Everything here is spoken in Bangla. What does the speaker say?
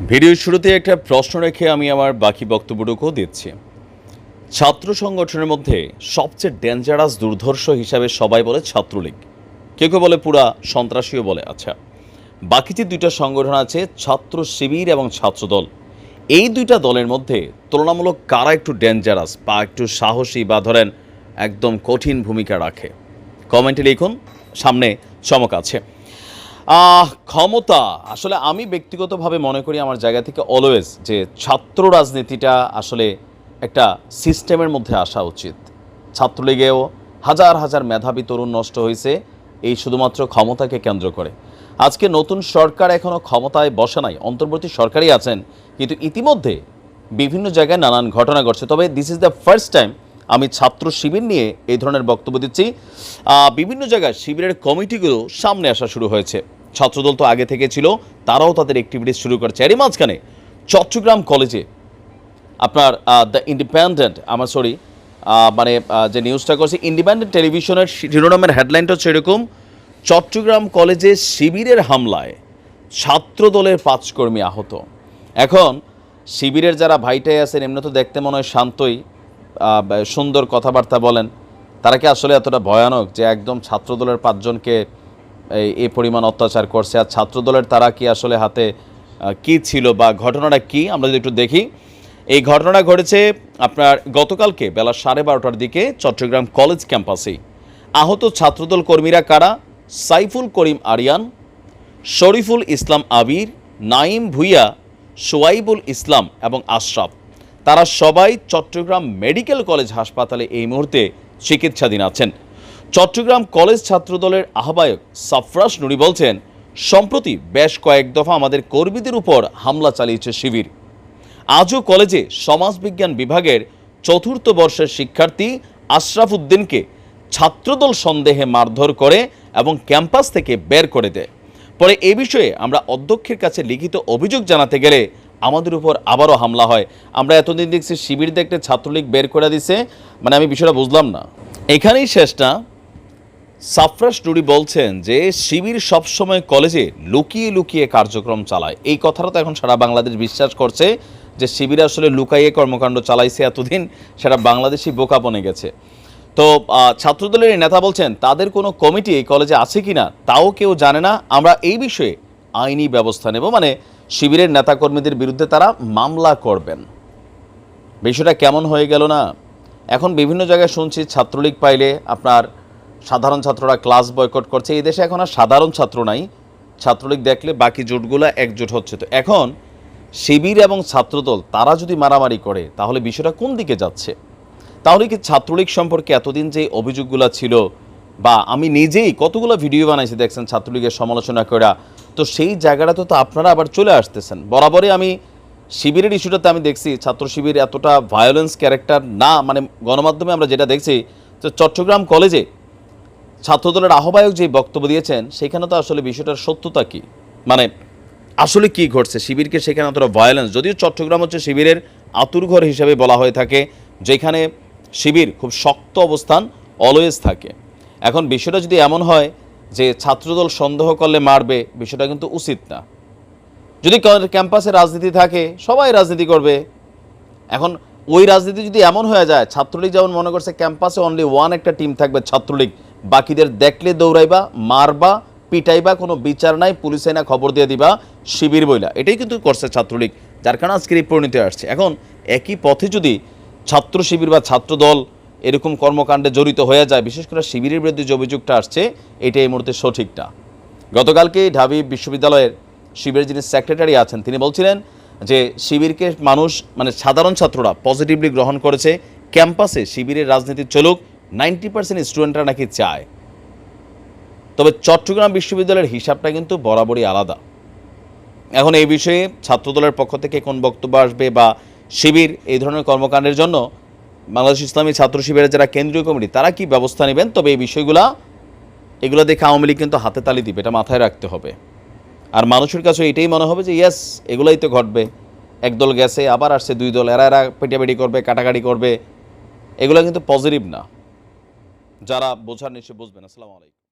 ভিডিওর শুরুতে একটা প্রশ্ন রেখে আমি আমার বাকি বক্তব্যটুকুও দিচ্ছি। ছাত্র সংগঠনের মধ্যে সবচেয়ে ডেঞ্জারাস দুর্ধর্ষ হিসাবে সবাই বলে ছাত্রলীগ। কেউ কেউ বলে পুরা সন্ত্রাসীও বলে আচ্ছা। বাকি যে দুইটা সংগঠন আছে, ছাত্র শিবির এবং ছাত্রদল এই দুইটা দলের মধ্যে তুলনামূলক কারা একটু ডেঞ্জারাস বা একটু সাহসী বা ধরেন একদম কঠিন ভূমিকা রাখে? কমেন্টে লিখুন, সামনে চমক আছে। ক্ষমতা। আসলে আমি ব্যক্তিগতভাবে মনে করি আমার জায়গা থেকে অলওয়েজ যে ছাত্র রাজনীতিটা আসলে একটা সিস্টেমের মধ্যে আসা উচিত। ছাত্রলীগেও হাজার হাজার মেধাবী তরুণ নষ্ট হয়েছে, এই শুধুমাত্র ক্ষমতাকে কেন্দ্র করে। আজকে নতুন সরকার এখনও ক্ষমতায় বসে নাই, অন্তর্বর্তী সরকারই আছেন, কিন্তু ইতিমধ্যে বিভিন্ন জায়গায় নানান ঘটনা ঘটছে। তবে this is the first time আমি ছাত্র শিবির নিয়ে এই ধরনের বক্তব্য দিচ্ছি। বিভিন্ন জায়গায় শিবিরের কমিটিগুলো সামনে আসা শুরু হয়েছে। ছাত্রদল তো আগে থেকে ছিল, তারাও তাদের অ্যাক্টিভিটিস শুরু করেছে। এরই মাঝখানে চট্টগ্রাম কলেজে আপনার দ্য ইন্ডিপেন্ডেন্ট আমার সরি মানে যে নিউজটা করছে ইন্ডিপেন্ডেন্ট টেলিভিশনের শিরোনামের হেডলাইনটা হচ্ছে এরকম, চট্টগ্রাম কলেজে শিবিরের হামলায় ছাত্রদলের পাঁচ কর্মী আহত। এখন শিবিরের যারা ভাইটাই আছেন, এমনি তো দেখতে মনে হয় শান্তই সুন্দর কথাবার্তা বলেন, তারা কি আসলে এতটা ভয়ানক যে একদম ছাত্রদলের পাঁচজনকে এই পরিমাণ অত্যাচার করছে। আর ছাত্রদলের তারা কি আসলে হাতে কি ছিল বা ঘটনাটা কি? আমরা যদি একটু দেখি। এই ঘটনাটা ঘটেছে আপনার গতকালকে বেলা সাড়ে বারোটার দিকে চট্টগ্রাম কলেজ ক্যাম্পাসে। আহত ছাত্রদল কর্মীরা কারা? সাইফুল করিম আরিয়ান, শরীফুল ইসলাম আবির, নাইম ভুইয়া, সোয়াইবুল ইসলাম এবং আশরাফ। তারা সবাই চট্টগ্রাম মেডিকেল কলেজ হাসপাতালে এই মুহূর্তে চিকিৎসাধীন আছেন। চট্টগ্রাম কলেজ ছাত্রদলের আহ্বায়ক সাফরাস নুরি বলছেন, সম্প্রতি বেশ কয়েক দফা আমাদের কর্মীদের উপর হামলা চালিয়েছে শিবির। আজও কলেজে সমাজবিজ্ঞান বিভাগের চতুর্থ বর্ষের শিক্ষার্থী আশরাফ উদ্দিনকে ছাত্রদল সন্দেহে মারধর করে এবং ক্যাম্পাস থেকে বের করে দেয়। পরে এ বিষয়ে আমরা অধ্যক্ষের কাছে লিখিত অভিযোগ জানাতে গেলে আমাদের উপর আবারও হামলা হয়। আমরা এতদিন দেখছি শিবির দেখতে ছাত্রলীগ বের করে দিছে মানে আমি বিষয়টা বুঝলাম না। এখানেই শেষ না সাফরাস টুরি বলছেন যে শিবির সবসময় কলেজে লুকিয়ে লুকিয়ে কার্যক্রম চালায়। এই কথাটা তো এখন সারা বাংলাদেশ বিশ্বাস করছে যে শিবির আসলে লুকাইয়ে কর্মকাণ্ড চালাইছে এতদিন, সেটা বাংলাদেশি বোকা বনে গেছে। তো ছাত্রদলের নেতা বলছেন, তাদের কোনো কমিটি এই কলেজে আছে কিনা তাও কেউ জানে না। আমরা এই বিষয়ে আইনি ব্যবস্থা নেব। মানে শিবিরের নেতাকর্মীদের বিরুদ্ধে তারা মামলা করবেন। বিষয়টা কেমন হয়ে গেল না? এখন বিভিন্ন জায়গায় শুনছি ছাত্রলীগ পাইলে আপনার সাধারণ ছাত্ররা ক্লাস বয়কট করছে। এই দেশে এখন আর সাধারণ ছাত্র নাই। ছাত্রলীগ দেখলে বাকি জোটগুলো একজোট হচ্ছে তো। এখন শিবির এবং ছাত্রদল, তারা যদি মারামারি করে, তাহলে বিষয়টা কোন দিকে যাচ্ছে? তাহলে কি ছাত্রলীগ সম্পর্কে এতদিন যে অভিযোগগুলো ছিল, বা আমি নিজেই কতগুলো ভিডিও বানাইছি দেখছেন ছাত্রলীগের সমালোচনা করা তো সেই জায়গাটাতে তো আপনারা আবার চলে আসতেছেন। বরাবরই আমি শিবিরের ইস্যুটাতে আমি দেখছি ছাত্র শিবির এতটা ভায়োলেন্স ক্যারেক্টার না মানে গণমাধ্যমে আমরা যেটা দেখছি, তো চট্টগ্রাম কলেজে ছাত্রদলের আহ্বায়ক যে বক্তব্য দিয়েছেন, সেখানে তো আসলে বিষয়টার সত্যতা কি? মানে আসলে কি ঘটছে? শিবিরকে সেখানে অতটা ভায়োলেন্স যদিও চট্টগ্রাম হচ্ছে শিবিরের আতুরঘর হিসেবে বলা হয়ে থাকে, যেখানে শিবির খুব শক্ত অবস্থান অলওয়েজ থাকে। এখন বিষয়টা যদি এমন হয় যে ছাত্রদল সন্দেহ করলে মারবে, বিষয়টা কিন্তু উচিত না। যদি ক্যাম্পাসে রাজনীতি থাকে, সবাই রাজনীতি করবে। এখন ওই রাজনীতি যদি এমন হয়ে যায়, ছাত্রলীগ যেমন মনে করছে, ক্যাম্পাসে অনলি ওয়ান একটা টিম থাকবে ছাত্রলীগ বাকিদের দেখলে দৌড়াইবা, মারবা, পিটাইবা, কোনো বিচার নাই, পুলিশ না খবর দিয়ে দিবা, শিবির বইলা। এটাই কিন্তু করছে ছাত্রলীগ, যার কারণে আজকের এই পরিণতি আসছে। এখন একই পথে যদি ছাত্র শিবির বা ছাত্র দল এরকম কর্মকাণ্ডে জড়িত হয়ে যায়, বিশেষ করে শিবিরের বিরুদ্ধে যে অভিযোগটা আসছে, এটা এই মুহূর্তে সঠিক না গতকালকে ঢাবি বিশ্ববিদ্যালয়ের শিবিরের যিনি সেক্রেটারি আছেন, তিনি বলছিলেন যে শিবিরকে মানুষ মানে সাধারণ ছাত্ররা পজিটিভলি গ্রহণ করেছে, ক্যাম্পাসে শিবিরের রাজনীতি চলুক নাইনটি পার্সেন্ট স্টুডেন্টরা নাকি চায়। তবে চট্টগ্রাম বিশ্ববিদ্যালয়ের হিসাবটা কিন্তু বরাবরই আলাদা। এখন এই বিষয়ে ছাত্রদলের পক্ষ থেকে কোন বক্তব্য আসবে বা শিবির, এই ধরনের কর্মকাণ্ডের জন্য বাংলাদেশ ইসলামী ছাত্র শিবিরের যারা কেন্দ্রীয় কমিটি, তারা কি ব্যবস্থা নেবেন? তবে এই বিষয়গুলা, এগুলো দেখে আওয়ামী লীগ কিন্তু হাতে তালি দিবে, এটা মাথায় রাখতে হবে। আর মানুষের কাছে এটাই মনে হবে যে, ইয়েস, এগুলাই তো ঘটবে। একদল গেছে, আবার আসছে দুই দল, এরা এরা পেটাপেটি করবে, কাটাকাটি করবে। এগুলো কিন্তু পজিটিভ না। যারা বোঝার নিশ্চয় বুঝবেন আসসালামু আলাইকুম।